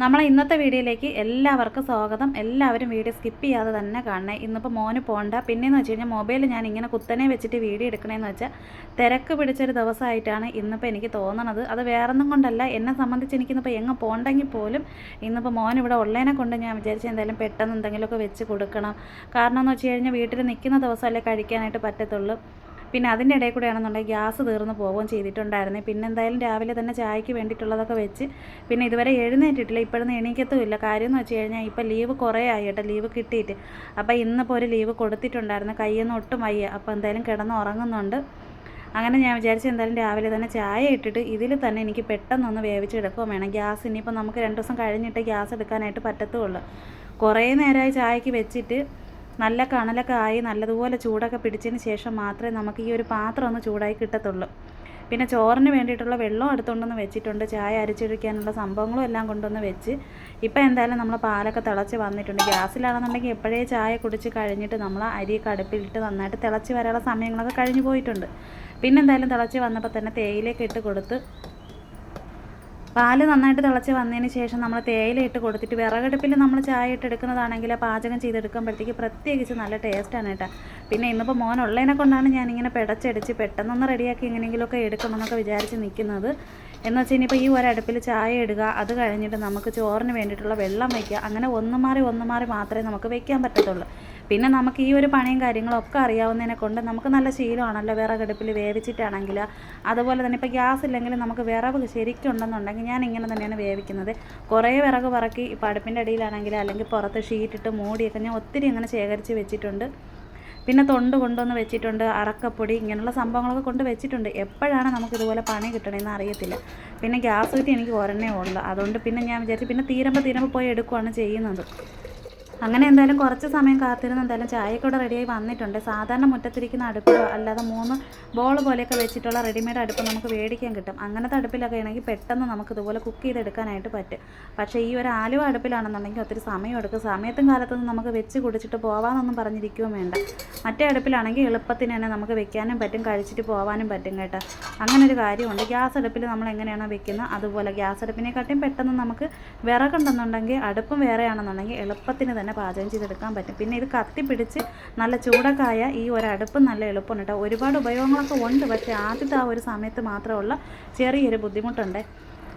നമ്മളെ ഇന്നത്തെ വീഡിയോയിലേക്ക് എല്ലാവർക്കും സ്വാഗതം. എല്ലാവരും വീഡിയോ സ്കിപ്പ് ചെയ്യാതെ തന്നെ കാണണേ. ഇന്നിപ്പോൾ മോന് പോകണ്ട പിന്നെയെന്ന് വെച്ച് കഴിഞ്ഞാൽ മൊബൈൽ ഞാൻ ഇങ്ങനെ കുത്തനെ വെച്ചിട്ട് വീഡിയോ എടുക്കണേന്ന് വെച്ചാൽ തിരക്ക് പിടിച്ചൊരു ദിവസമായിട്ടാണ് ഇന്നിപ്പോൾ എനിക്ക് തോന്നണത്. അത് വേറൊന്നും കൊണ്ടല്ല. എന്നെ സംബന്ധിച്ച് എനിക്കിന്നിപ്പോൾ എങ്ങ് പോകണ്ടെങ്കിൽ പോലും ഇന്നിപ്പോൾ മോൻ ഇവിടെ ഉള്ളതിനെ കൊണ്ട് ഞാൻ വിചാരിച്ച എന്തായാലും പെട്ടെന്ന് എന്തെങ്കിലുമൊക്കെ വെച്ച് കൊടുക്കണം. കാരണം എന്ന് വെച്ച് കഴിഞ്ഞാൽ വീട്ടിൽ നിൽക്കുന്ന ദിവസമല്ലേ കഴിക്കാനായിട്ട് പറ്റത്തുള്ളൂ. പിന്നെ അതിന്റെ ഇടയിൽ കൂടെയാണെന്നുണ്ടെങ്കിൽ ഗ്യാസ് തീർന്ന് പോവുകയും ചെയ്തിട്ടുണ്ടായിരുന്നു. പിന്നെ എന്തായാലും രാവിലെ തന്നെ ചായക്ക് വേണ്ടിയിട്ടുള്ളതൊക്കെ വെച്ച് പിന്നെ ഇതുവരെ എഴുന്നേറ്റിട്ടില്ല ഇപ്പോഴൊന്നും എണീക്കത്തുമില്ല കാര്യം എന്ന് വെച്ച് കഴിഞ്ഞാൽ ഇപ്പോൾ ലീവ് കുറേ ആയി കേട്ടോ ലീവ് കിട്ടിയിട്ട്. അപ്പോൾ ഇന്നിപ്പോൾ ഒരു ലീവ് കൊടുത്തിട്ടുണ്ടായിരുന്നു കയ്യൊന്നും ഒട്ടും വയ്യ. അപ്പോൾ എന്തായാലും കിടന്ന് ഉറങ്ങുന്നുണ്ട്. അങ്ങനെ ഞാൻ വിചാരിച്ചു എന്തായാലും രാവിലെ തന്നെ ചായ ഇട്ടിട്ട് ഇതിൽ തന്നെ എനിക്ക് പെട്ടെന്നൊന്ന് വേവിച്ചെടുക്കുകയും വേണം. ഗ്യാസ് ഇനിയിപ്പോൾ നമുക്ക് രണ്ട് ദിവസം കഴിഞ്ഞിട്ട് ഗ്യാസ് എടുക്കാനായിട്ട് പറ്റത്തുള്ളൂ. കുറേ നേരമായി ചായക്ക് വെച്ചിട്ട് നല്ല കണലൊക്കെ ആയി നല്ലതുപോലെ ചൂടൊക്കെ പിടിച്ചതിന് ശേഷം മാത്രമേ നമുക്ക് ഈ ഒരു പാത്രം ഒന്ന് ചൂടായി കിട്ടത്തുള്ളൂ. പിന്നെ ചോറിന് വേണ്ടിയിട്ടുള്ള വെള്ളം അടുത്തുണ്ടെന്ന് വെച്ചിട്ടുണ്ട്. ചായ അരിച്ചൊഴിക്കാനുള്ള സംഭവങ്ങളും എല്ലാം കൊണ്ടുവന്ന് വെച്ച്. ഇപ്പം എന്തായാലും നമ്മൾ പാലൊക്കെ തിളച്ച് വന്നിട്ടുണ്ട്. ഗ്യാസിലാണെന്നുണ്ടെങ്കിൽ എപ്പോഴേ ചായ കുടിച്ച് കഴിഞ്ഞിട്ട് നമ്മൾ അരി അടുപ്പിലിട്ട് നന്നായിട്ട് തിളച്ച് വരാനുള്ള സമയങ്ങളൊക്കെ കഴിഞ്ഞു പോയിട്ടുണ്ട്. പിന്നെ എന്തായാലും തിളച്ച് വന്നപ്പോൾ തന്നെ തേയിലേക്ക് ഇട്ട് കൊടുത്ത് പാൽ നന്നായിട്ട് തിളച്ച് വന്നതിന് ശേഷം നമ്മൾ തേയിലയിട്ട് കൊടുത്തിട്ട് വിറകടുപ്പിൽ നമ്മൾ ചായ ഇട്ട് എടുക്കുന്നതാണെങ്കിൽ പാചകം ചെയ്തെടുക്കുമ്പോഴത്തേക്ക് പ്രത്യേകിച്ച് നല്ല ടേസ്റ്റാണ് കേട്ടോ. പിന്നെ ഇന്നിപ്പോൾ മോൻ ഉള്ളതിനെ കൊണ്ടാണ് ഞാനിങ്ങനെ പിടച്ചടിച്ച് പെട്ടെന്നൊന്ന് റെഡിയാക്കി എങ്ങനെയെങ്കിലുമൊക്കെ എടുക്കണമെന്നൊക്കെ വിചാരിച്ച് നിൽക്കുന്നത് എന്ന് വെച്ചാൽ ഇനിയിപ്പോൾ ഈ ഒരടുപ്പിൽ ചായ ഇടുക അത് കഴിഞ്ഞിട്ട് നമുക്ക് ചോറിന് വേണ്ടിയിട്ടുള്ള വെള്ളം വയ്ക്കുക അങ്ങനെ ഒന്ന് മാറി ഒന്ന് മാറി മാത്രമേ നമുക്ക് വയ്ക്കാൻ പറ്റത്തുള്ളൂ. പിന്നെ നമുക്ക് ഈ ഒരു പണിയും കാര്യങ്ങളും ഒക്കെ അറിയാവുന്നതിനെ കൊണ്ട് നമുക്ക് നല്ല ശീലമാണല്ലോ വിറകടുപ്പിൽ വേവിച്ചിട്ടാണെങ്കിൽ. അതുപോലെ തന്നെ ഇപ്പോൾ ഗ്യാസ് ഇല്ലെങ്കിൽ നമുക്ക് വിറവ് ശരിക്കും ഉണ്ടെന്നുണ്ടെങ്കിൽ ഞാൻ ഇങ്ങനെ തന്നെയാണ് വേവിക്കുന്നത്. കുറേ വിറക് പറക്കി ഇപ്പോൾ അടുപ്പിന്റെ അടിയിലാണെങ്കിൽ അല്ലെങ്കിൽ പുറത്ത് ഷീറ്റിട്ട് മൂടിയൊക്കെ ഞാൻ ഒത്തിരി അങ്ങനെ ശേഖരിച്ച് വെച്ചിട്ടുണ്ട്. പിന്നെ തൊണ്ട് കൊണ്ടുവന്ന് വെച്ചിട്ടുണ്ട് അറക്കപ്പൊടി ഇങ്ങനെയുള്ള സംഭവങ്ങളൊക്കെ കൊണ്ട് വെച്ചിട്ടുണ്ട്. എപ്പോഴാണ് നമുക്ക് ഇതുപോലെ പണി കിട്ടണമെന്ന് അറിയത്തില്ല. പിന്നെ ഗ്യാസ് കിട്ടി എനിക്ക് ഒരെണ്ണേ ഉള്ളൂ. അതുകൊണ്ട് പിന്നെ ഞാൻ വിചാരിച്ചു പിന്നെ തീരുമ്പോൾ തീരുമ്പോൾ പോയി എടുക്കുകയാണ് ചെയ്യുന്നത്. അങ്ങനെ എന്തായാലും കുറച്ച് സമയം കാത്തിരുന്ന് എന്തായാലും ചായയൊക്കെ ഇവിടെ റെഡിയായി വന്നിട്ടുണ്ട്. സാധാരണ മുറ്റത്തിരിക്കുന്ന അടുപ്പ് അല്ലാതെ മൂന്ന് ബോൾ പോലെയൊക്കെ വെച്ചിട്ടുള്ള റെഡിമെയ്ഡ് അടുപ്പ് നമുക്ക് മേടിക്കാൻ കിട്ടും. അങ്ങനത്തെ അടുപ്പിലൊക്കെ ആണെങ്കിൽ പെട്ടെന്ന് നമുക്ക് ഇതുപോലെ കുക്ക് ചെയ്തെടുക്കാനായിട്ട് പറ്റും. പക്ഷേ ഈ ഒരു ആലുവ അടുപ്പിലാണെന്നുണ്ടെങ്കിൽ ഒത്തിരി സമയം എടുക്കും. സമയത്തും കാലത്തൊന്നും നമുക്ക് വെച്ച് കുടിച്ചിട്ട് പോവാമെന്നൊന്നും പറഞ്ഞിരിക്കുകയും വേണ്ട. മറ്റേ അടുപ്പിലാണെങ്കിൽ എളുപ്പത്തിന് തന്നെ നമുക്ക് വെക്കാനും പറ്റും കഴിച്ചിട്ട് പോകാനും പറ്റും കേട്ടോ. അങ്ങനെ ഒരു കാര്യമുണ്ട്. ഗ്യാസ് അടുപ്പിൽ നമ്മൾ എങ്ങനെയാണോ വെക്കുന്നത് അതുപോലെ ഗ്യാസ് അടുപ്പിനെക്കാട്ടിയും പെട്ടെന്ന് നമുക്ക് വിറകുണ്ടെന്നുണ്ടെങ്കിൽ അടുപ്പും വേറെയാണെന്നുണ്ടെങ്കിൽ എളുപ്പത്തിന് തന്നെ പാചകം ചെയ്തെടുക്കാൻ പറ്റും. പിന്നെ ഇത് കത്തിപ്പിടിച്ച് നല്ല ചൂടക്കായ ഈ ഒരടുപ്പ് നല്ല എളുപ്പമാണ് കേട്ടോ. ഒരുപാട് ഉപയോഗങ്ങളൊക്കെ ഉണ്ട് പക്ഷേ ആദ്യത്തെ ആ ഒരു സമയത്ത് മാത്രമുള്ള ചെറിയൊരു ബുദ്ധിമുട്ടുണ്ട്.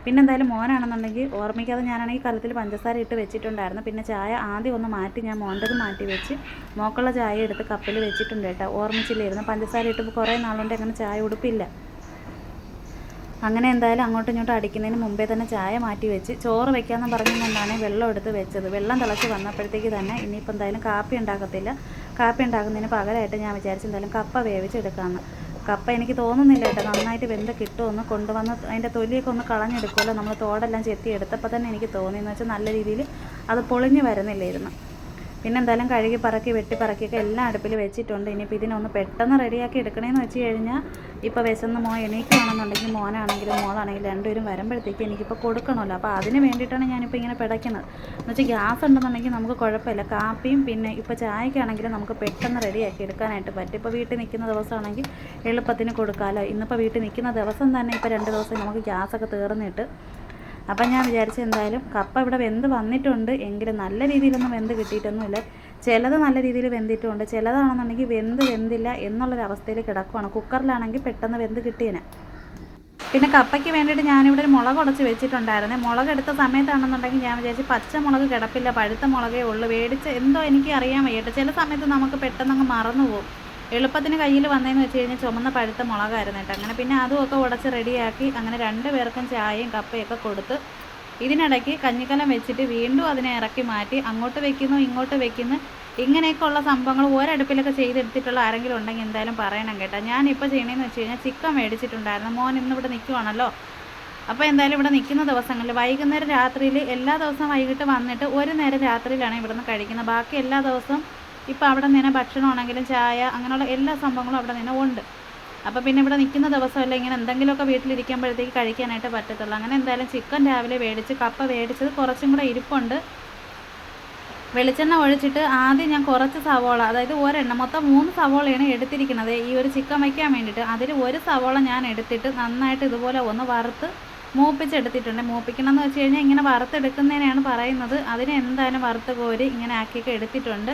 പിന്നെ എന്തായാലും മോനാണെന്നുണ്ടെങ്കിൽ ഓർമ്മിക്കാതെ ഞാനാണെങ്കിൽ കലത്തിൽ പഞ്ചസാര ഇട്ട് വെച്ചിട്ടുണ്ടായിരുന്നു. പിന്നെ ചായ ആദ്യം ഒന്ന് മാറ്റി ഞാൻ മോന്റെത് മാറ്റി വെച്ച് മോക്കുള്ള ചായ എടുത്ത് കപ്പിൽ വെച്ചിട്ടുണ്ട് കേട്ടോ. ഓർമ്മിച്ചില്ലായിരുന്നു. പഞ്ചസാര ഇട്ടപ്പോൾ കുറേ നാളുകൊണ്ട് അങ്ങനെ ചായ ഉടുപ്പില്ല. അങ്ങനെ എന്തായാലും അങ്ങോട്ടും ഇങ്ങോട്ടും അടിക്കുന്നതിന് മുമ്പേ തന്നെ ചായ മാറ്റി വെച്ച് ചോറ് വെക്കാമെന്ന് പറഞ്ഞുകൊണ്ടാണ് വെള്ളം എടുത്ത് വെച്ചത്. വെള്ളം തിളച്ച് വന്നപ്പോഴത്തേക്ക് തന്നെ ഇനിയിപ്പോൾ എന്തായാലും കാപ്പി ഉണ്ടാക്കത്തില്ല. കാപ്പി ഉണ്ടാക്കുന്നതിന് പകരമായിട്ട് ഞാൻ വിചാരിച്ചു എന്തായാലും കപ്പ വേവിച്ചെടുക്കാമെന്ന് കപ്പ എനിക്ക് തോന്നുന്നില്ല കേട്ടോ നന്നായിട്ട് വെന്ത് കിട്ടുമെന്ന്. കൊണ്ടുവന്ന് അതിന്റെ തൊലിയൊക്കെ ഒന്ന് കളഞ്ഞെടുക്കുമല്ലോ നമ്മൾ തോടെല്ലാം ചെത്തി എടുത്തപ്പോൾ തന്നെ എനിക്ക് തോന്നിയെന്ന് വെച്ചാൽ നല്ല രീതിയിൽ അത് പൊളിഞ്ഞ് വരുന്നില്ലായിരുന്നു. പിന്നെ എന്തായാലും കഴുകി പറക്കി വെട്ടി പറക്കിയൊക്കെ എല്ലാം അടുപ്പിൽ വെച്ചിട്ടുണ്ട്. ഇനിയിപ്പോൾ ഇതിനൊന്ന് പെട്ടെന്ന് റെഡിയാക്കി എടുക്കണേന്ന് വെച്ച് കഴിഞ്ഞാൽ ഇപ്പോൾ വിശന്ന് മോൻ എണീക്കുകയാണെന്നുണ്ടെങ്കിൽ മോനാണെങ്കിലും മോളാണെങ്കിലും രണ്ടുപേരും വരുമ്പോഴത്തേക്ക് എനിക്കിപ്പോൾ കൊടുക്കണമല്ലോ. അപ്പോൾ അതിന് വേണ്ടിയിട്ടാണ് ഞാനിപ്പോൾ ഇങ്ങനെ പിടയ്ക്കുന്നത് എന്ന് വെച്ചാൽ ഗ്യാസ് ഉണ്ടെന്നുണ്ടെങ്കിൽ നമുക്ക് കുഴപ്പമില്ല. കാപ്പിയും പിന്നെ ഇപ്പോൾ ചായക്കാണെങ്കിലും നമുക്ക് പെട്ടെന്ന് റെഡിയാക്കി എടുക്കാനായിട്ട് പറ്റും. ഇപ്പോൾ വീട്ടിൽ നിൽക്കുന്ന ദിവസമാണെങ്കിൽ എളുപ്പത്തിന് കൊടുക്കാമല്ലോ ഇന്നിപ്പോൾ വീട്ടിൽ നിൽക്കുന്ന ദിവസം തന്നെ ഇപ്പോൾ രണ്ട് ദിവസം നമുക്ക് ഗ്യാസൊക്കെ തീർന്നിട്ട് അപ്പം ഞാൻ വിചാരിച്ചു എന്തായാലും കപ്പ ഇവിടെ വെന്ത് വന്നിട്ടുണ്ട്. എങ്കിലും നല്ല രീതിയിലൊന്നും വെന്ത് കിട്ടിയിട്ടൊന്നുമില്ല. ചിലത് നല്ല രീതിയിൽ വെന്തിട്ടുണ്ട്. ചിലതാണെന്നുണ്ടെങ്കിൽ വെന്ത് വെന്തില്ല എന്നുള്ളൊരവസ്ഥയിൽ കിടക്കുവാണ്. കുക്കറിലാണെങ്കിൽ പെട്ടെന്ന് വെന്ത് കിട്ടിയേനെ. പിന്നെ കപ്പയ്ക്ക് വേണ്ടിയിട്ട് ഞാനിവിടെ ഒരു മുളക് ഉടച്ച് വെച്ചിട്ടുണ്ടായിരുന്നു. മുളക് എടുത്ത സമയത്താണെന്നുണ്ടെങ്കിൽ ഞാൻ വിചാരിച്ചു പച്ചമുളക് കിടപ്പില്ല പഴുത്ത മുളകേ ഉള്ളൂ. മേടിച്ച് എന്തോ എനിക്ക് അറിയാൻ വയ്യട്ടെ. ചില സമയത്ത് നമുക്ക് പെട്ടെന്ന് അങ്ങ് മറന്നു പോകും. എളുപ്പത്തിന് കയ്യിൽ വന്നതെന്ന് വെച്ച് കഴിഞ്ഞാൽ ചുമന്ന പഴുത്ത മുളകായിരുന്നു കേട്ടോ. അങ്ങനെ പിന്നെ അതുമൊക്കെ ഉടച്ച് റെഡിയാക്കി അങ്ങനെ രണ്ട് പേർക്കും ചായയും കപ്പയൊക്കെ കൊടുത്ത് ഇതിനിടയ്ക്ക് കഞ്ഞിക്കലം വെച്ചിട്ട് വീണ്ടും അതിനെ ഇറക്കി മാറ്റി അങ്ങോട്ട് വെക്കുന്നു ഇങ്ങോട്ട് വെക്കുന്നു. ഇങ്ങനെയൊക്കെ ഉള്ള സംഭവങ്ങൾ ഒരടുപ്പിലൊക്കെ ചെയ്തെടുത്തിട്ടുള്ള ആരെങ്കിലും ഉണ്ടെങ്കിൽ എന്തായാലും പറയണം കേട്ടോ. ഞാനിപ്പോൾ ചെയ്യണമെന്ന് വെച്ച് കഴിഞ്ഞാൽ ചിക്കൻ മേടിച്ചിട്ടുണ്ടായിരുന്നു. മോൻ ഇന്നിവിടെ നിൽക്കുവാണല്ലോ അപ്പോൾ എന്തായാലും ഇവിടെ നിൽക്കുന്ന ദിവസങ്ങളിൽ വൈകുന്നേരം രാത്രിയിൽ എല്ലാ ദിവസവും വൈകിട്ട് വന്നിട്ട് ഒരു നേരം രാത്രിയിലാണ് ഇവിടുന്ന് കഴിക്കുന്നത്. ബാക്കി എല്ലാ ദിവസവും ഇപ്പോൾ അവിടെ നിന്ന് ഭക്ഷണമാണെങ്കിലും ചായ അങ്ങനെയുള്ള എല്ലാ സംഭവങ്ങളും അവിടെ നിന്ന് ഉണ്ട്. അപ്പോൾ പിന്നെ ഇവിടെ നിൽക്കുന്ന ദിവസമല്ല ഇങ്ങനെ എന്തെങ്കിലുമൊക്കെ വീട്ടിലിരിക്കുമ്പോഴത്തേക്ക് കഴിക്കാനായിട്ട് പറ്റത്തുള്ളൂ. അങ്ങനെ എന്തായാലും ചിക്കൻ രാവിലെ മേടിച്ച് കപ്പ മേടിച്ചത് കുറച്ചും കൂടെ ഇരിപ്പുണ്ട്. വെളിച്ചെണ്ണ ഒഴിച്ചിട്ട് ആദ്യം ഞാൻ കുറച്ച് സവോള അതായത് ഒരെണ്ണം മൊത്തം മൂന്ന് സവോളയാണ് എടുത്തിരിക്കുന്നത്. ഈ ഒരു ചിക്കൻ വയ്ക്കാൻ വേണ്ടിയിട്ട് അതിൽ ഒരു സവോള ഞാൻ എടുത്തിട്ട് നന്നായിട്ട് ഇതുപോലെ ഒന്ന് വറുത്ത് മൂപ്പിച്ചെടുത്തിട്ടുണ്ട്. മൂപ്പിക്കണം എന്ന് വെച്ച് കഴിഞ്ഞാൽ ഇങ്ങനെ വറുത്തെടുക്കുന്നതിനാണ് പറയുന്നത്. അതിന് എന്തായാലും വറുത്ത് കോരി ഇങ്ങനെ ആക്കിയൊക്കെ എടുത്തിട്ടുണ്ട്.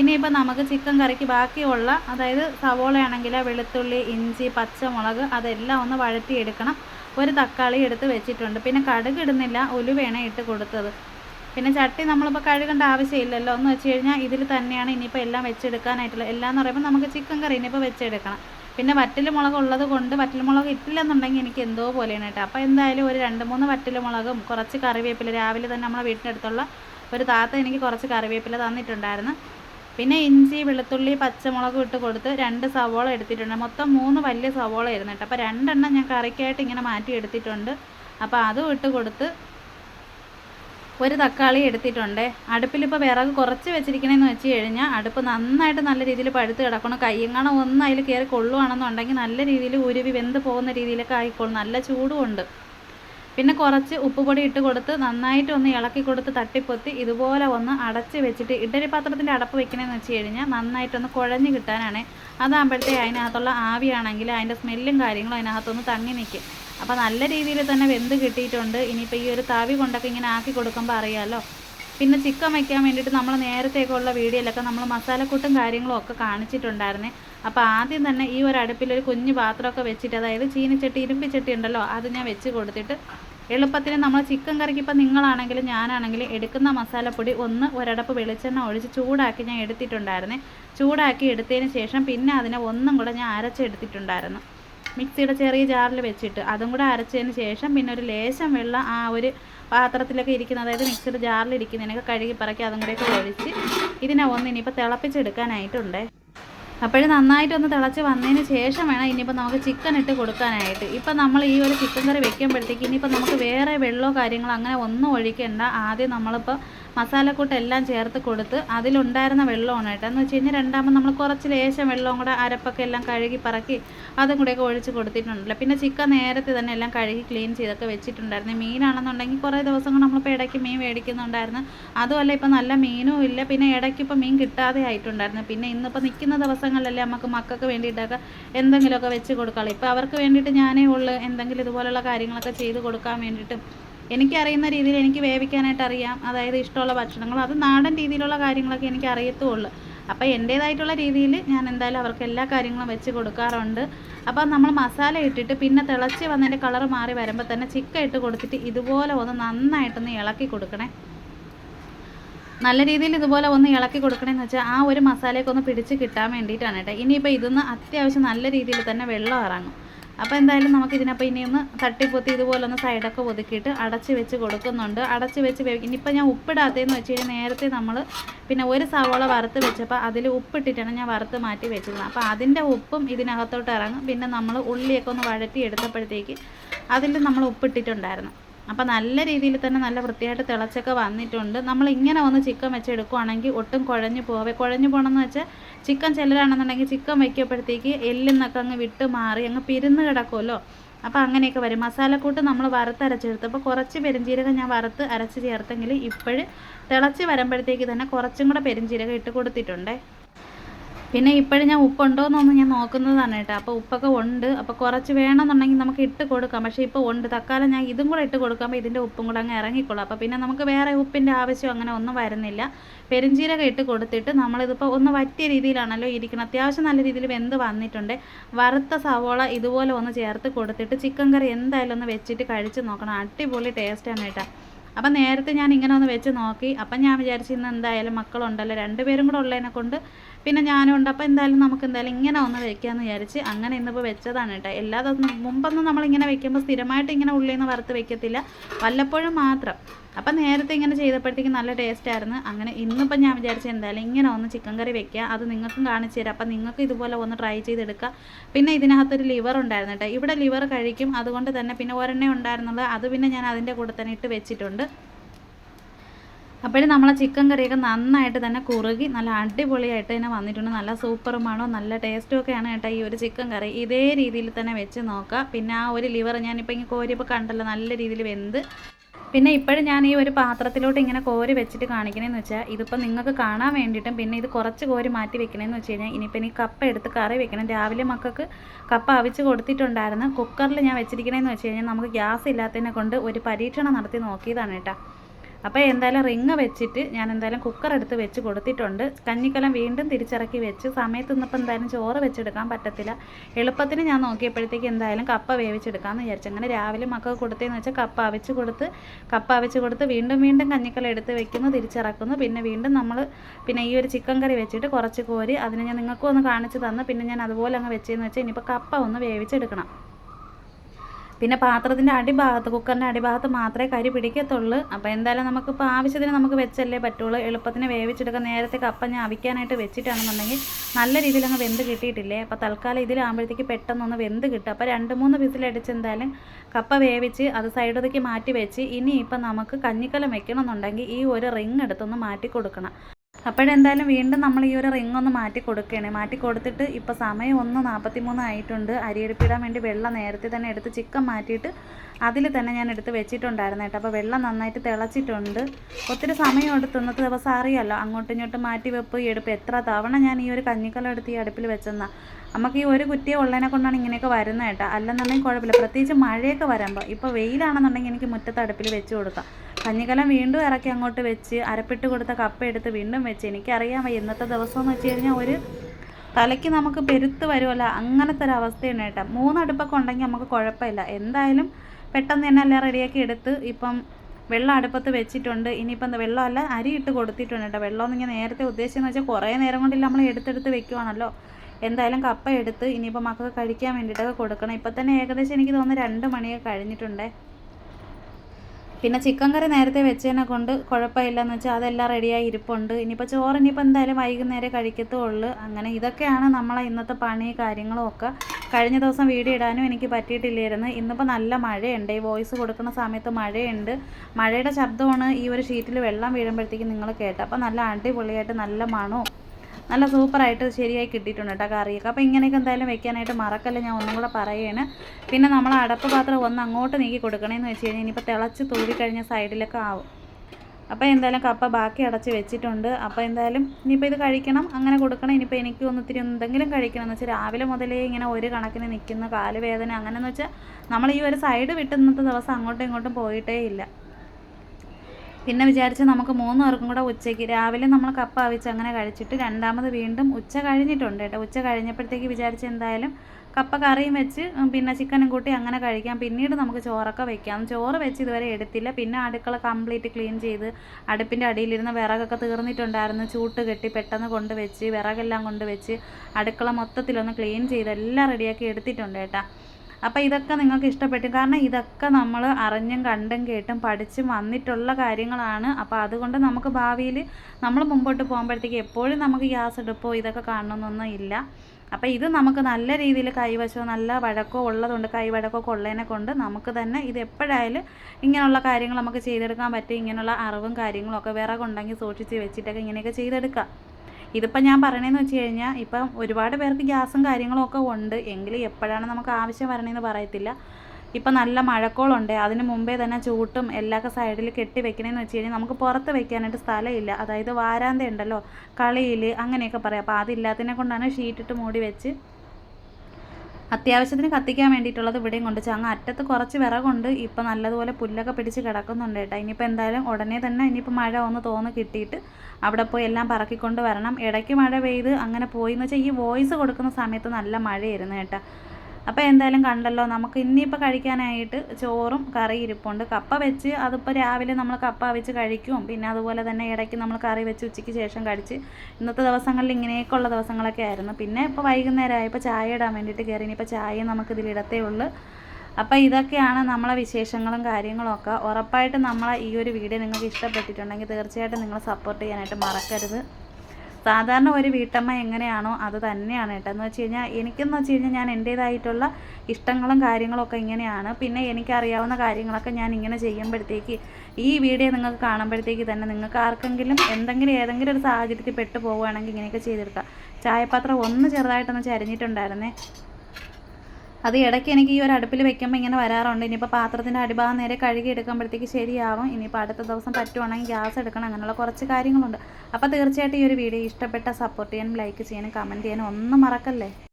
ഇനിയിപ്പോൾ നമുക്ക് ചിക്കൻ കറിക്ക് ബാക്കിയുള്ള അതായത് സവോളയാണെങ്കിൽ വെളുത്തുള്ളി ഇഞ്ചി പച്ചമുളക് അതെല്ലാം ഒന്ന് വഴറ്റിയെടുക്കണം. ഒരു തക്കാളി എടുത്ത് വെച്ചിട്ടുണ്ട്. പിന്നെ കടുക് ഇടുന്നില്ല ഉലുവേണ ഇട്ട് കൊടുത്തത്. പിന്നെ ചട്ടി നമ്മളിപ്പോൾ കഴുകേണ്ട ആവശ്യമില്ലല്ലോ. എന്ന് വെച്ച് കഴിഞ്ഞാൽ ഇതിൽ തന്നെയാണ് ഇനിയിപ്പോൾ എല്ലാം വെച്ചെടുക്കാനായിട്ടുള്ള. എല്ലാം എന്ന് പറയുമ്പോൾ നമുക്ക് ചിക്കൻ കറി ഇനിയിപ്പോൾ വെച്ചെടുക്കണം. പിന്നെ വറ്റൽ മുളക് ഉള്ളത് കൊണ്ട് വറ്റൽ മുളക് ഇട്ടില്ലെന്നുണ്ടെങ്കിൽ എനിക്ക് എന്തോ പോലെയാണ് കേട്ടോ. അപ്പോൾ എന്തായാലും ഒരു രണ്ട് മൂന്ന് വറ്റൽ മുളകും കുറച്ച് കറിവേപ്പില. രാവിലെ തന്നെ നമ്മളെ വീട്ടിനടുത്തുള്ള ഒരു താത്ത എനിക്ക് കുറച്ച് കറിവേപ്പില തന്നിട്ടുണ്ടായിരുന്നു. പിന്നെ ഇഞ്ചി വെളുത്തുള്ളി പച്ചമുളക് ഇട്ട് കൊടുത്ത് രണ്ട് സവോള എടുത്തിട്ടുണ്ട്. മൊത്തം മൂന്ന് വലിയ സവോള ആയിരുന്നു കേട്ടോ. അപ്പോൾ രണ്ടെണ്ണം ഞാൻ കറിക്കായിട്ട് ഇങ്ങനെ മാറ്റി എടുത്തിട്ടുണ്ട്. അപ്പോൾ അതും ഇട്ട് കൊടുത്ത് ഒരു തക്കാളി എടുത്തിട്ടുണ്ട്. അടുപ്പിലിപ്പോൾ വിറക് കുറച്ച് വെച്ചിരിക്കണമെന്ന് വെച്ച് കഴിഞ്ഞാൽ അടുപ്പ് നന്നായിട്ട് നല്ല രീതിയിൽ പഴുത്ത് കിടക്കണം. കയ്യങ്ങണം ഒന്ന് അതിൽ കയറി കൊള്ളുവാണെന്നുണ്ടെങ്കിൽ നല്ല രീതിയിൽ ഉരുവി വെന്ത് പോകുന്ന രീതിയിലൊക്കെ ആയിക്കോളും. നല്ല ചൂടുമുണ്ട് പിന്നെ കുറച്ച് ഉപ്പുപൊടി ഇട്ട് കൊടുത്ത് നന്നായിട്ട് ഒന്ന് ഇളക്കി കൊടുത്ത് തട്ടിപ്പൊത്തി ഇതുപോലെ ഒന്ന് അടച്ച് വെച്ചിട്ട് ഇഡലി പാത്രത്തിന്റെ അടപ്പ് വെക്കണമെന്ന് വെച്ച് കഴിഞ്ഞാൽ നന്നായിട്ടൊന്ന് കുഴഞ്ഞ് കിട്ടാനാണ്. അതാകുമ്പോഴത്തേക്ക് അതിനകത്തുള്ള ആവിയാണെങ്കിൽ അതിന്റെ സ്മെല്ലും കാര്യങ്ങളും അതിനകത്തൊന്ന് തങ്ങി നിൽക്കും. അപ്പോൾ നല്ല രീതിയിൽ തന്നെ വെന്ത് കിട്ടിയിട്ടുണ്ട്. ഇനിയിപ്പോൾ ഈ ഒരു താവി കൊണ്ടൊക്കെ ഇങ്ങനെ ആക്കി കൊടുക്കുമ്പോൾ അറിയാമല്ലോ പിന്നെ ചിക്കൻ വയ്ക്കാൻ വേണ്ടിയിട്ട് നമ്മൾ നേരത്തെയൊക്കെയുള്ള വീഡിയോയിലൊക്കെ നമ്മൾ മസാലക്കൂട്ടും കാര്യങ്ങളും ഒക്കെ കാണിച്ചിട്ടുണ്ടായിരുന്നേ. അപ്പോൾ ആദ്യം തന്നെ ഈ ഒരു അടുപ്പിൽ ഒരു കുഞ്ഞു പാത്രമൊക്കെ വെച്ചിട്ട് അതായത് ചീനിച്ചട്ടി ഇരുമ്പിച്ചട്ടി ഉണ്ടല്ലോ അത് ഞാൻ വെച്ച് കൊടുത്തിട്ട് എളുപ്പത്തിന് നമ്മൾ ചിക്കൻ കറിക്ക് ഇപ്പം നിങ്ങളാണെങ്കിലും ഞാനാണെങ്കിലും എടുക്കുന്ന മസാലപ്പൊടി ഒന്ന് ഒരടപ്പ് വെളിച്ചെണ്ണ ഒഴിച്ച് ചൂടാക്കി ഞാൻ എടുത്തിട്ടുണ്ടായിരുന്നേ. ചൂടാക്കി എടുത്തതിന് ശേഷം പിന്നെ അതിനെ ഒന്നും കൂടെ ഞാൻ അരച്ചെടുത്തിട്ടുണ്ടായിരുന്നു. മിക്സിയുടെ ചെറിയ ജാറിൽ വെച്ചിട്ട് അതും കൂടെ അരച്ചതിന് ശേഷം പിന്നെ ഒരു ലേശം വെള്ളം ആ ഒരു പാത്രത്തിലൊക്കെ ഇരിക്കുന്ന അതായത് മിക്സിയുടെ ജാറിലിരിക്കുന്നതിനൊക്കെ കഴുകി പറക്കി അതും കൂടെയൊക്കെ ഒഴിച്ച് ഇതിനെ ഒന്ന് ഇനിയിപ്പോൾ തിളപ്പിച്ചെടുക്കാനായിട്ടുണ്ട്. അപ്പോഴും നന്നായിട്ടൊന്ന് തിളച്ച് വന്നതിന് ശേഷം വേണം ഇനിയിപ്പോൾ നമുക്ക് ചിക്കൻ ഇട്ട് കൊടുക്കാനായിട്ട്. ഇപ്പം നമ്മൾ ഈ ഒരു ചിക്കൻ കറി വെക്കുമ്പോഴത്തേക്ക് ഇനിയിപ്പോൾ നമുക്ക് വേറെ വെള്ളമോ കാര്യങ്ങളോ അങ്ങനെ ഒന്നും ഒഴിക്കേണ്ട. ആദ്യം നമ്മളിപ്പോൾ മസാലക്കൂട്ടെല്ലാം ചേർത്ത് കൊടുത്ത് അതിലുണ്ടായിരുന്ന വെള്ളമാണ് കേട്ടോ. എന്ന് വെച്ച് കഴിഞ്ഞാൽ രണ്ടാമത് നമ്മൾ കുറച്ച് ലേശം വെള്ളവും കൂടെ അരപ്പൊക്കെ എല്ലാം കഴുകി പറക്കി അതും കൂടെയൊക്കെ ഒഴിച്ച് കൊടുത്തിട്ടുണ്ടല്ലോ. പിന്നെ ചിക്കൻ നേരത്തെ തന്നെ എല്ലാം കഴുകി ക്ലീൻ ചെയ്തൊക്കെ വെച്ചിട്ടുണ്ടായിരുന്നു. മീനാണെന്നുണ്ടെങ്കിൽ കുറേ ദിവസങ്ങൾ നമ്മളിപ്പോൾ ഇടയ്ക്ക് മീൻ മേടിക്കുന്നുണ്ടായിരുന്നു. അതുമല്ല ഇപ്പം നല്ല മീനും ഇല്ല. പിന്നെ ഇടയ്ക്ക് ഇപ്പോൾ മീൻ കിട്ടാതെ ആയിട്ടുണ്ടായിരുന്നു. പിന്നെ ഇന്നിപ്പോൾ നിൽക്കുന്ന ദിവസങ്ങളിലല്ലേ നമുക്ക് മക്കൾക്ക് വേണ്ടിയിട്ടൊക്കെ എന്തെങ്കിലുമൊക്കെ വെച്ച് കൊടുക്കാളൂ. ഇപ്പോൾ അവർക്ക് വേണ്ടിയിട്ട് ഞാനേ ഉള്ളൂ എന്തെങ്കിലും ഇതുപോലുള്ള കാര്യങ്ങളൊക്കെ ചെയ്ത് കൊടുക്കാൻ വേണ്ടിയിട്ടും. എനിക്കറിയുന്ന രീതിയിൽ എനിക്ക് വേവിക്കാനായിട്ട് അറിയാം. അതായത് ഇഷ്ടമുള്ള ഭക്ഷണങ്ങൾ. അത് നാടൻ രീതിയിലുള്ള കാര്യങ്ങളൊക്കെ എനിക്ക് അറിയത്തുള്ളൂ. അപ്പോൾ എന്റേതായിട്ടുള്ള രീതിയിൽ ഞാൻ എന്തായാലും അവർക്ക് എല്ലാ കാര്യങ്ങളും വെച്ച് കൊടുക്കാറുണ്ട്. അപ്പോൾ നമ്മൾ മസാല ഇട്ടിട്ട് പിന്നെ തിളച്ച് വന്നതിന്റെ കളർ മാറി വരുമ്പോൾ തന്നെ ചിക്കൻ ഇട്ട് കൊടുത്തിട്ട് ഇതുപോലെ ഒന്ന് നന്നായിട്ടൊന്ന് ഇളക്കി കൊടുക്കണേ. നല്ല രീതിയിൽ ഇതുപോലെ ഒന്ന് ഇളക്കി കൊടുക്കണമെന്ന് വെച്ചാൽ ആ ഒരു മസാലയൊക്കെ ഒന്ന് പിടിച്ച് കിട്ടാൻ വേണ്ടിയിട്ടാണ് കേട്ടോ. ഇനിയിപ്പോൾ ഇതൊന്ന് അത്യാവശ്യം നല്ല രീതിയിൽ തന്നെ വെള്ളം ഇറങ്ങും. അപ്പോൾ എന്തായാലും നമുക്ക് ഇതിനപ്പോൾ ഇനി ഒന്ന് തട്ടിപ്പൊത്തി ഇതുപോലെ ഒന്ന് സൈഡൊക്കെ ഒതുക്കിയിട്ട് അടച്ച് വെച്ച് കൊടുക്കുന്നുണ്ട്. അടച്ച് വെച്ച് ഇനിയിപ്പോൾ ഞാൻ ഉപ്പിടാത്തതെന്ന് വെച്ച് കഴിഞ്ഞാൽ നേരത്തെ നമ്മൾ പിന്നെ ഒരു സവോള വറുത്ത് വെച്ചപ്പോൾ അതിൽ ഉപ്പിട്ടിട്ടാണ് ഞാൻ വറുത്ത് മാറ്റി വെച്ചിരുന്നത് അപ്പോൾ അതിന്റെ ഉപ്പും ഇതിനകത്തോട്ട് ഇറങ്ങും. പിന്നെ നമ്മൾ ഉള്ളിയൊക്കെ ഒന്ന് വഴറ്റി എടുത്തപ്പോഴത്തേക്ക് അതിൽ നമ്മൾ ഉപ്പിട്ടിട്ടുണ്ടായിരുന്നു. അപ്പോൾ നല്ല രീതിയിൽ തന്നെ നല്ല വൃത്തിയായിട്ട് തിളച്ചൊക്കെ വന്നിട്ടുണ്ട്. നമ്മൾ ഇങ്ങനെ ഒന്ന് ചിക്കൻ വെച്ചെടുക്കുവാണെങ്കിൽ ഒട്ടും കുഴഞ്ഞു പോവേ. കുഴഞ്ഞു പോകണമെന്ന് വെച്ചാൽ ചിക്കൻ ചിലരാണെന്നുണ്ടെങ്കിൽ ചിക്കൻ വയ്ക്കുമ്പോഴത്തേക്ക് എല്ലിന്നൊക്കെ അങ്ങ് വിട്ട് മാറി അങ്ങ് പിരുന്ന് കിടക്കുമല്ലോ അപ്പോൾ അങ്ങനെയൊക്കെ വരും. മസാലക്കൂട്ട് നമ്മൾ വറുത്ത് അരച്ചെടുത്തപ്പോൾ കുറച്ച് പെരുംജീരകം ഞാൻ വറുത്ത് അരച്ച് ചേർത്തെങ്കിൽ ഇപ്പോഴും തിളച്ച് വരുമ്പോഴത്തേക്ക് തന്നെ കുറച്ചും കൂടെ പെരുംജീരകം ഇട്ട് കൊടുത്തിട്ടുണ്ടേ. പിന്നെ ഇപ്പോഴും ഞാൻ ഉപ്പുണ്ടോ എന്നൊന്നും ഞാൻ നോക്കുന്നതാണ് കേട്ടോ. അപ്പോൾ ഉപ്പൊക്കെ ഉണ്ട്. അപ്പോൾ കുറച്ച് വേണമെന്നുണ്ടെങ്കിൽ നമുക്ക് ഇട്ട് കൊടുക്കാം. പക്ഷേ ഇപ്പോൾ ഉണ്ട്. തക്കാലം ഞാൻ ഇതും കൂടെ ഇട്ട് കൊടുക്കുമ്പോൾ ഇതിന്റെ ഉപ്പും കൂടെ അങ്ങ് ഇറങ്ങിക്കൊള്ളും അപ്പോൾ പിന്നെ നമുക്ക് വേറെ ഉപ്പിന്റെ ആവശ്യം അങ്ങനെ ഒന്നും വരുന്നില്ല. പെരിഞ്ചീരകം ഇട്ട് കൊടുത്തിട്ട് നമ്മളിതിപ്പോൾ ഒന്ന് വറ്റിയ രീതിയിലാണല്ലോ ഇരിക്കുന്നത് അത്യാവശ്യം നല്ല രീതിയിൽ വെന്ത് വന്നിട്ടുണ്ട്. വറുത്ത സവോള ഇതുപോലെ ഒന്ന് ചേർത്ത് കൊടുത്തിട്ട് ചിക്കൻ കറി എന്തായാലും ഒന്ന് വെച്ചിട്ട് കഴിച്ച് നോക്കണം. അടിപൊളി ടേസ്റ്റാണ് കേട്ടോ. അപ്പം നേരത്തെ ഞാൻ ഇങ്ങനെ ഒന്ന് വെച്ച് നോക്കി. അപ്പം ഞാൻ വിചാരിച്ചു ഇന്ന് എന്തായാലും മക്കളുണ്ടല്ലോ. രണ്ടുപേരും കൂടെ ഉള്ളതിനെ കൊണ്ട് പിന്നെ ഞാനും ഉണ്ട്. അപ്പോൾ എന്തായാലും നമുക്ക് എന്തായാലും ഇങ്ങനെ ഒന്ന് വെക്കാമെന്ന് വിചാരിച്ച് അങ്ങനെ ഇന്നിപ്പോൾ വെച്ചതാണ് കേട്ടോ. എല്ലാ ദിവസവും മുമ്പൊന്നും നമ്മളിങ്ങനെ വെക്കുമ്പോൾ സ്ഥിരമായിട്ട് ഇങ്ങനെ ഉള്ളിൽ നിന്ന് വറുത്ത് വെക്കത്തില്ല. വല്ലപ്പോഴും മാത്രം. അപ്പം നേരത്തെ ഇങ്ങനെ ചെയ്തപ്പോഴത്തേക്ക് നല്ല ടേസ്റ്റ് ആയിരുന്നു. അങ്ങനെ ഇന്നിപ്പം ഞാൻ വിചാരിച്ചത് എന്തായാലും ഇങ്ങനെ ഒന്ന് ചിക്കൻ കറി വെക്കുക അത് നിങ്ങൾക്കും കാണിച്ചു തരാം. അപ്പം നിങ്ങൾക്ക് ഇതുപോലെ ഒന്ന് ട്രൈ ചെയ്തെടുക്കുക പിന്നെ ഇതിനകത്തൊരു ലിവർ ഉണ്ടായിരുന്നു കേട്ടോ. ഇവിടെ ലിവർ കഴിക്കും. അതുകൊണ്ട് തന്നെ പിന്നെ ഒരെണ്ണേ ഉണ്ടായിരുന്നുള്ളത് അത് പിന്നെ ഞാൻ അതിന്റെ കൂടെ തന്നെ ഇട്ട് വെച്ചിട്ടുണ്ട്. അപ്പോഴും നമ്മളെ ചിക്കൻ കറിയൊക്കെ നന്നായിട്ട് തന്നെ കുറുകി നല്ല അടിപൊളിയായിട്ട് തന്നെ വന്നിട്ടുണ്ട്. നല്ല സൂപ്പറുമാണോ നല്ല ടേസ്റ്റും ഒക്കെയാണ് കേട്ടോ ഈ ഒരു ചിക്കൻ കറി. ഇതേ രീതിയിൽ തന്നെ വെച്ച് നോക്കുക പിന്നെ ആ ഒരു ലിവർ ഞാനിപ്പോൾ ഇങ്ങനെ കോരിയപ്പോൾ കണ്ടല്ലോ നല്ല രീതിയിൽ വെന്ത്. പിന്നെ ഇപ്പോഴും ഞാൻ ഈ ഒരു പാത്രത്തിലോട്ട് ഇങ്ങനെ കോരി വെച്ചിട്ട് കാണിക്കണേന്ന് വെച്ചാൽ ഇതിപ്പോൾ നിങ്ങൾക്ക് കാണാൻ വേണ്ടിയിട്ടും പിന്നെ ഇത് കുറച്ച് കോരി മാറ്റി വെക്കണേന്ന് വെച്ച് കഴിഞ്ഞാൽ ഇനിയിപ്പോൾ ഇനി കപ്പ എടുത്ത് കറി വെക്കണം. രാവിലെ മക്കൾക്ക് കപ്പ അവിച്ച് കൊടുത്തിട്ടുണ്ടായിരുന്നു. കുക്കറിൽ ഞാൻ വെച്ചിരിക്കണേന്ന് വെച്ച് കഴിഞ്ഞാൽ നമുക്ക് ഗ്യാസ് ഇല്ലാത്തതിനെ കൊണ്ട് ഒരു പരീക്ഷണം നടത്തി നോക്കിയതാണ് കേട്ടോ. അപ്പോൾ എന്തായാലും റിങ് വെച്ചിട്ട് ഞാൻ എന്തായാലും കുക്കർ എടുത്ത് വെച്ച് കൊടുത്തിട്ടുണ്ട്. കഞ്ഞിക്കലം വീണ്ടും തിരിച്ചിറക്കി വെച്ച് സമയത്ത് നിന്നപ്പോൾ എന്തായാലും ചോറ് വെച്ചെടുക്കാൻ പറ്റത്തില്ല. എളുപ്പത്തിന് ഞാൻ നോക്കിയപ്പോഴത്തേക്ക് എന്തായാലും കപ്പ വേവിച്ചെടുക്കാമെന്ന് വിചാരിച്ചു. അങ്ങനെ രാവിലെ മക്കൾക്ക് കൊടുത്തതെന്ന് വെച്ചാൽ കപ്പ അവിച്ച് കൊടുത്ത് കപ്പ അവിച്ച് കൊടുത്ത് വീണ്ടും വീണ്ടും കഞ്ഞിക്കലം എടുത്ത് വെക്കുന്നു തിരിച്ചിറക്കുന്നു. പിന്നെ വീണ്ടും നമ്മൾ പിന്നെ ഈ ഒരു ചിക്കൻ കറി വെച്ചിട്ട് കുറച്ച് കോരി അതിന് ഞാൻ നിങ്ങൾക്കും ഒന്ന് കാണിച്ച് തന്ന്. പിന്നെ ഞാൻ അതുപോലെ അങ്ങ് വെച്ചതെന്ന് വെച്ചാൽ ഇനിയിപ്പോൾ കപ്പ ഒന്ന് വേവിച്ചെടുക്കണം. പിന്നെ പാത്രത്തിന്റെ അടിഭാഗത്ത് കുക്കറിന്റെ അടിഭാഗത്ത് മാത്രമേ കരി പിടിക്കത്തുള്ളൂ. അപ്പോൾ എന്തായാലും നമുക്കിപ്പോൾ ആവശ്യത്തിന് നമുക്ക് വെച്ചല്ലേ പറ്റുള്ളൂ. എളുപ്പത്തിന് വേവിച്ചെടുക്കാൻ നേരത്തെ കപ്പ ഞാൻ അവിക്കാനായിട്ട് വെച്ചിട്ടാണെന്നുണ്ടെങ്കിൽ നല്ല രീതിയിൽ അങ്ങ് വെന്ത് കിട്ടിയിട്ടില്ലേ? അപ്പോൾ തൽക്കാലം ഇതിലാകുമ്പോഴത്തേക്ക് പെട്ടെന്നൊന്ന് വെന്ത് കിട്ടും. അപ്പോൾ രണ്ട് മൂന്ന് വിസിലടിച്ച് എന്തായാലും കപ്പ വേവിച്ച് അത് സൈഡിലേക്ക് മാറ്റി വെച്ച് ഇനി ഇപ്പം നമുക്ക് കഞ്ഞിക്കലം വെക്കണമെന്നുണ്ടെങ്കിൽ ഈ ഒരു റിങ് എടുത്തൊന്ന് മാറ്റി കൊടുക്കണം. അപ്പോഴെന്തായാലും വീണ്ടും നമ്മൾ ഈ ഒരു റിംഗ് ഒന്ന് മാറ്റി കൊടുക്കുകയാണ്. മാറ്റി കൊടുത്തിട്ട് ഇപ്പോൾ സമയം ഒന്ന് നാൽപ്പത്തി മൂന്ന് ആയിട്ടുണ്ട് അരിയെടുപ്പിടാൻ വേണ്ടി വെള്ളം നേരത്തെ തന്നെ എടുത്ത് ചിക്കൻ മാറ്റിയിട്ട് അതിൽ തന്നെ ഞാൻ എടുത്ത് വെച്ചിട്ടുണ്ടായിരുന്നു കേട്ടോ. അപ്പോൾ വെള്ളം നന്നായിട്ട് തിളച്ചിട്ടുണ്ട്. ഒത്തിരി സമയം എടുത്ത് ഇന്നത്തെ ദിവസം അറിയാമല്ലോ അങ്ങോട്ടും ഇങ്ങോട്ടും മാറ്റി വെപ്പ് എടുപ്പ് എത്ര തവണ ഞാൻ ഈ ഒരു കഞ്ഞിക്കലം എടുത്ത് ഈ അടുപ്പിൽ വെച്ചെന്നാൽ നമുക്ക് ഈ ഒരു കുറ്റിയെ ഉള്ളതിനെ കൊണ്ടാണ് ഇങ്ങനെയൊക്കെ വരുന്നത് കേട്ടോ. അല്ലെന്നുണ്ടെങ്കിൽ കുഴപ്പമില്ല. പ്രത്യേകിച്ച് മഴയൊക്കെ വരുമ്പോൾ ഇപ്പോൾ വെയിലാണെന്നുണ്ടെങ്കിൽ എനിക്ക് മുറ്റത്ത് അടുപ്പിൽ വെച്ച് കൊടുക്കാം. കഞ്ഞിക്കലം വീണ്ടും ഇറക്കി അങ്ങോട്ട് വെച്ച് അരപ്പിട്ട് കൊടുത്ത കപ്പ എടുത്ത് വീണ്ടും വെച്ച്. എനിക്കറിയാം ഇന്നത്തെ ദിവസം എന്ന് വെച്ച് കഴിഞ്ഞാൽ ഒരു തലയ്ക്ക് നമുക്ക് പെരുത്ത് വരുമല്ലോ. അങ്ങനത്തെ ഒരു അവസ്ഥയാണ് കേട്ടോ. മൂന്നടുപ്പൊക്കെ ഉണ്ടെങ്കിൽ നമുക്ക് കുഴപ്പമില്ല. എന്തായാലും പെട്ടെന്ന് തന്നെ എല്ലാം റെഡിയാക്കി എടുത്ത് ഇപ്പം വെള്ളം അടുപ്പത്ത് വെച്ചിട്ടുണ്ട്. ഇനിയിപ്പം വെള്ളമല്ല അരി ഇട്ട് കൊടുത്തിട്ടുണ്ട് കേട്ടോ. വെള്ളമൊന്നും ഞാൻ നേരത്തെ ഉദ്ദേശിച്ചെന്ന് വെച്ചാൽ കുറേ നേരം കൊണ്ടില്ല നമ്മൾ എടുത്തെടുത്ത് വെക്കുവാണല്ലോ. എന്തായാലും കപ്പ എടുത്ത് ഇനിയിപ്പോൾ മക്കൾക്ക് കഴിക്കാൻ വേണ്ടിയിട്ടൊക്കെ കൊടുക്കണം. ഇപ്പം തന്നെ ഏകദേശം എനിക്ക് തോന്നുന്നു രണ്ട് മണിയൊക്കെ കഴിഞ്ഞിട്ടുണ്ടേ. പിന്നെ ചിക്കൻ കറി നേരത്തെ വെച്ചതിനെ കൊണ്ട് കുഴപ്പമില്ലെന്ന് വെച്ചാൽ അതെല്ലാം റെഡിയായി ഇരിപ്പുണ്ട്. ഇനിയിപ്പോൾ ചോറ് ഇനിയിപ്പോൾ എന്തായാലും വൈകുന്നേരം കഴിക്കത്തുള്ളൂ. അങ്ങനെ ഇതൊക്കെയാണ് നമ്മളെ ഇന്നത്തെ പണി കാര്യങ്ങളും ഒക്കെ കഴിഞ്ഞ ദിവസം വീഡിയോ ഇടാനും എനിക്ക് പറ്റിയിട്ടില്ലായിരുന്നു. ഇന്നിപ്പോൾ നല്ല മഴയുണ്ട്. ഈ വോയിസ് കൊടുക്കുന്ന സമയത്ത് മഴയുണ്ട്. മഴയുടെ ശബ്ദമാണ് ഈ ഒരു ഷീറ്റിൽ വെള്ളം വീഴുമ്പോഴത്തേക്കും നിങ്ങൾ കേട്ടത്. അപ്പോൾ നല്ല അടിപൊളിയായിട്ട് നല്ല മണവും നല്ല സൂപ്പറായിട്ട് ശരിയായി കിട്ടിയിട്ടുണ്ട് കേട്ടോ കറിയൊക്കെ. അപ്പോൾ ഇങ്ങനെയൊക്കെ എന്തായാലും വെക്കാനായിട്ട് മറക്കല്ല ഞാൻ ഒന്നും കൂടെ പറയുകയാണ് പിന്നെ നമ്മൾ അടപ്പ് പാത്രം ഒന്ന് അങ്ങോട്ട് നീക്കി കൊടുക്കണേന്ന് വെച്ച് കഴിഞ്ഞാൽ ഇനിയിപ്പോൾ തിളച്ച് തൂടിക്കഴിഞ്ഞ സൈഡിലൊക്കെ ആവും. അപ്പോൾ എന്തായാലും കപ്പ ബാക്കി അടച്ച് വെച്ചിട്ടുണ്ട്. അപ്പോൾ എന്തായാലും ഇനിയിപ്പോൾ ഇത് കഴിക്കണം അങ്ങനെ കൊടുക്കണം. ഇനിയിപ്പോൾ എനിക്ക് ഒന്ന് ഇത്തിരി എന്തെങ്കിലും കഴിക്കണം എന്ന് വെച്ചാൽ രാവിലെ മുതലേ ഇങ്ങനെ ഒരു കണക്കിന് നിൽക്കുന്ന കാലുവേദന അങ്ങനെയെന്ന് വെച്ചാൽ നമ്മൾ ഈ ഒരു സൈഡ് വിട്ട് ഇന്നത്തെ ദിവസം അങ്ങോട്ടും ഇങ്ങോട്ടും പോയിട്ടേ ഇല്ല. പിന്നെ വിചാരിച്ച് നമുക്ക് മൂന്ന് പേർക്കും കൂടെ ഉച്ചയ്ക്ക് രാവിലെ നമ്മൾ കപ്പ അവിച്ച് അങ്ങനെ കഴിച്ചിട്ട് രണ്ടാമത് വീണ്ടും ഉച്ച കഴിഞ്ഞിട്ടുണ്ട് കേട്ടോ. ഉച്ച കഴിഞ്ഞപ്പോഴത്തേക്ക് വിചാരിച്ച് എന്തായാലും കപ്പ കറിയും വെച്ച് പിന്നെ ചിക്കനും കൂട്ടി അങ്ങനെ കഴിക്കാം. പിന്നീട് നമുക്ക് ചോറൊക്കെ വെക്കാം. ചോറ് വെച്ച് ഇതുവരെ എടുത്തില്ല. പിന്നെ അടുക്കള കംപ്ലീറ്റ് ക്ലീൻ ചെയ്ത് അടുപ്പിന്റെ അടിയിലിരുന്ന വിറകൊക്കെ തീർന്നിട്ടുണ്ടായിരുന്നു. ചൂട്ട് കെട്ടി പെട്ടെന്ന് കൊണ്ടുവച്ച് വിറകെല്ലാം കൊണ്ടുവച്ച് അടുക്കള മൊത്തത്തിലൊന്ന് ക്ലീൻ ചെയ്ത് എല്ലാം റെഡിയാക്കി എടുത്തിട്ടുണ്ട് കേട്ടോ. അപ്പോൾ ഇതൊക്കെ നിങ്ങൾക്ക് ഇഷ്ടപ്പെട്ടു. കാരണം ഇതൊക്കെ നമ്മൾ അറിഞ്ഞും കണ്ടും കേട്ടും പഠിച്ചും വന്നിട്ടുള്ള കാര്യങ്ങളാണ്. അപ്പോൾ അതുകൊണ്ട് നമുക്ക് ഭാവിയിൽ നമ്മൾ മുമ്പോട്ട് പോകുമ്പോഴത്തേക്ക് എപ്പോഴും നമുക്ക് ഗ്യാസ് എടുപ്പോ ഇതൊക്കെ കാണണമെന്നൊന്നും ഇല്ല. അപ്പോൾ ഇത് നമുക്ക് നല്ല രീതിയിൽ കൈവശമോ നല്ല വഴക്കോ ഉള്ളതുകൊണ്ട് കൈവഴക്കോ കൊള്ളേനെ കൊണ്ട് നമുക്ക് തന്നെ ഇത് എപ്പോഴായാലും ഇങ്ങനെയുള്ള കാര്യങ്ങൾ നമുക്ക് ചെയ്തെടുക്കാൻ പറ്റും. ഇങ്ങനെയുള്ള അറിവും കാര്യങ്ങളും ഒക്കെ വിറകുണ്ടെങ്കിൽ സൂക്ഷിച്ച് വെച്ചിട്ടൊക്കെ ഇങ്ങനെയൊക്കെ ചെയ്തെടുക്കാം. ഇതിപ്പോൾ ഞാൻ പറയണതെന്ന് വെച്ച് കഴിഞ്ഞാൽ ഇപ്പം ഒരുപാട് പേർക്ക് ഗ്യാസും കാര്യങ്ങളും ഒക്കെ ഉണ്ട്. എങ്കിലും എപ്പോഴാണ് നമുക്ക് ആവശ്യം വരണമെന്ന് പറയത്തില്ല. ഇപ്പം നല്ല മഴക്കോളുണ്ട്. അതിന് മുമ്പേ തന്നെ ചൂട്ടും എല്ലാ സൈഡിൽ കെട്ടി വെക്കണമെന്ന് വെച്ച് കഴിഞ്ഞാൽ നമുക്ക് പുറത്ത് വെക്കാനായിട്ട് സ്ഥലമില്ല. അതായത് വാരാന്ത ഉണ്ടല്ലോ കളിയിൽ അങ്ങനെയൊക്കെ പറയാം. അപ്പോൾ അതില്ലാത്തതിനെ കൊണ്ടാണ് ഷീറ്റിട്ട് മൂടി വെച്ച് അത്യാവശ്യത്തിന് കത്തിക്കാൻ വേണ്ടിയിട്ടുള്ളത് ഇവിടെയും കൊണ്ട് അങ്ങ് അറ്റത്ത് കുറച്ച് വിറകുണ്ട്. ഇപ്പം നല്ലതുപോലെ പുല്ലൊക്കെ പിടിച്ച് കിടക്കുന്നുണ്ട് കേട്ടോ. ഇനിയിപ്പോൾ എന്തായാലും ഉടനെ തന്നെ ഇനിയിപ്പോൾ മഴ ഒന്ന് തോന്ന് കിട്ടിയിട്ട് അവിടെ പോയി എല്ലാം പറക്കിക്കൊണ്ട് വരണം. ഇടയ്ക്ക് മഴ പെയ്ത് അങ്ങനെ പോയി. എന്ന് വെച്ചാൽ ഈ വോയിസ് കൊടുക്കുന്ന സമയത്ത് നല്ല മഴയായിരുന്നു കേട്ടോ. അപ്പോൾ എന്തായാലും കണ്ടല്ലോ നമുക്ക് ഇനിയിപ്പോൾ കഴിക്കാനായിട്ട് ചോറും കറി ഇരിപ്പുണ്ട്. കപ്പ വെച്ച് അതിപ്പോൾ രാവിലെ നമ്മൾ കപ്പ വെച്ച് കഴിക്കും. പിന്നെ അതുപോലെ തന്നെ ഇടയ്ക്ക് നമ്മൾ കറി വെച്ച് ഉച്ചയ്ക്ക് ശേഷം കഴിച്ച് ഇന്നത്തെ ദിവസങ്ങളിൽ ഇങ്ങനെയൊക്കെയുള്ള ദിവസങ്ങളൊക്കെ ആയിരുന്നു. പിന്നെ ഇപ്പോൾ വൈകുന്നേരം ആയപ്പോൾ ചായ ഇടാൻ വേണ്ടിയിട്ട് കയറി ഇനിയിപ്പോൾ ചായ നമുക്ക് ഇതിലിടത്തേ ഉള്ളൂ. അപ്പോൾ ഇതൊക്കെയാണ് നമ്മളെ വിശേഷങ്ങളും കാര്യങ്ങളൊക്കെ ഉറപ്പായിട്ടും നമ്മളെ ഈ ഒരു വീഡിയോ നിങ്ങൾക്ക് ഇഷ്ടപ്പെട്ടിട്ടുണ്ടെങ്കിൽ തീർച്ചയായിട്ടും നിങ്ങൾ സപ്പോർട്ട് ചെയ്യാനായിട്ട് മറക്കരുത്. സാധാരണ ഒരു വീട്ടമ്മ എങ്ങനെയാണോ അത് തന്നെയാണ് കേട്ടോ. എന്ന് വെച്ച് കഴിഞ്ഞാൽ എനിക്കെന്ന് വെച്ച് കഴിഞ്ഞാൽ ഞാൻ എന്റേതായിട്ടുള്ള ഇഷ്ടങ്ങളും കാര്യങ്ങളൊക്കെ ഇങ്ങനെയാണ്. പിന്നെ എനിക്കറിയാവുന്ന കാര്യങ്ങളൊക്കെ ഞാൻ ഇങ്ങനെ ചെയ്യുമ്പോഴത്തേക്ക് ഈ വീഡിയോ നിങ്ങൾക്ക് കാണുമ്പോഴത്തേക്ക് തന്നെ നിങ്ങൾക്ക് ആർക്കെങ്കിലും എന്തെങ്കിലും ഏതെങ്കിലും ഒരു സാഹചര്യത്തിൽ പെട്ടു പോവുകയാണെങ്കിൽ ഇങ്ങനെയൊക്കെ ചെയ്തെടുക്കാം. ചായപാത്രം ഒന്ന് ചെറുതായിട്ടൊന്ന് ചരിഞ്ഞിട്ടുണ്ടായിരുന്നേ. അത് ഇടയ്ക്ക് എനിക്ക് ഈ ഒരു അടുപ്പിൽ വെക്കുമ്പോൾ ഇങ്ങനെ വരാറുണ്ട്. ഇനിയിപ്പോൾ പാത്രത്തിന്റെ അടിഭാഗം നേരെ കഴുകി എടുക്കുമ്പോഴത്തേക്ക് ശരിയാവും. ഇനിയിപ്പോൾ അടുത്ത ദിവസം പറ്റുവാണെങ്കിൽ ഗ്യാസ് എടുക്കണം. അങ്ങനെയുള്ള കുറച്ച് കാര്യങ്ങളുണ്ട്. അപ്പോൾ തീർച്ചയായിട്ടും ഈ ഒരു വീഡിയോ ഇഷ്ടപ്പെട്ട സപ്പോർട്ട് ചെയ്യാനും ലൈക്ക് ചെയ്യാനും കമന്റ് ചെയ്യാനും ഒന്നും മറക്കല്ലേ?